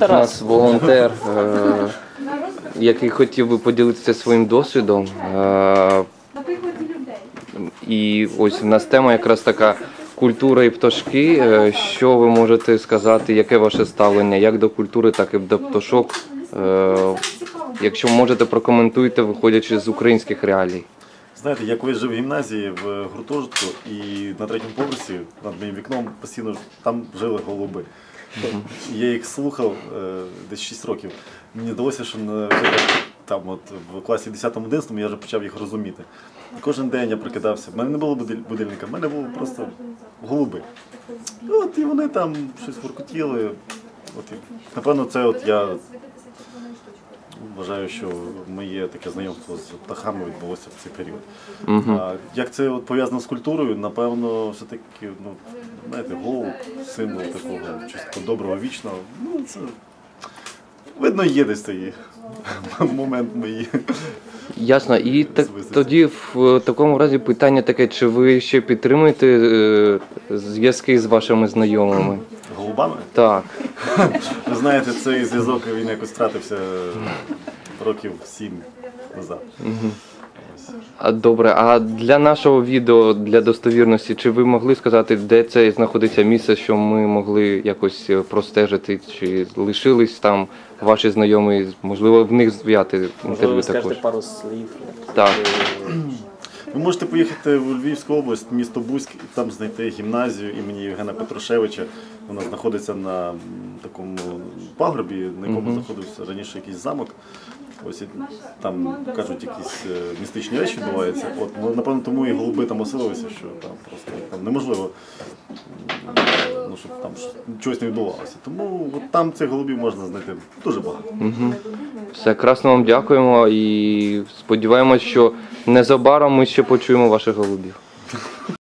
Тут у нас волонтер, е, який хотів би поділитися своїм досвідом. Е, І ось в нас тема якраз така культура і пташки. Е, Що ви можете сказати, яке ваше ставлення як до культури, так і до пташок? Якщо можете, прокоментуйте, виходячи з українських реалій. Знаєте, я колись жив в гімназії в гуртожитку і на третьому поверсі над моїм вікном постійно там жили голуби. Я їх слухав е, десь 6 років. Мені здалося, що на, там от в класі 10-11 я вже почав їх розуміти. Кожен день я прокидався. У мене не було будильника, в мене було просто голуби. От і вони там щось воркотіли. От, і, напевно, це от я вважаю, що моє таке знайомство з птахами відбулося в цей період. А, як це от пов'язано з культурою, напевно, все-таки, ну, знаєте, голуб, символ такого чогось доброго, вічного. Ну, це видно, є десь той момент мої. Ясно. І так, Звиситься. тоді в такому разі питання таке: чи ви ще підтримуєте е, зв'язки з вашими знайомими? Голубами. Так. Ви знаєте, цей зв'язок він якось втратився років сім назад. А добре, а для нашого відео, для достовірності, чи ви могли сказати, де це знаходиться місце, що ми могли якось е, простежити, чи лишились там ваші знайомі, можливо, в них зв'яти Можливо, інтерв'ю ви скажете пару слів. Так. Ви можете поїхати в Львівську область, місто Бузьк, і там знайти гімназію імені Євгена Петрушевича. Вона знаходиться на такому пагорбі, на якому знаходився раніше якийсь замок. Ось і там кажуть, якісь е, містичні речі відбуваються. От ну, напевно, тому і голуби там оселилися, що там просто там неможливо, ну щоб там щось- чогось не відбувалося. Тому от там цих голубів можна знайти дуже багато. Все, красно вам дякуємо і сподіваємось, що незабаром ми ще почуємо ваших голубів.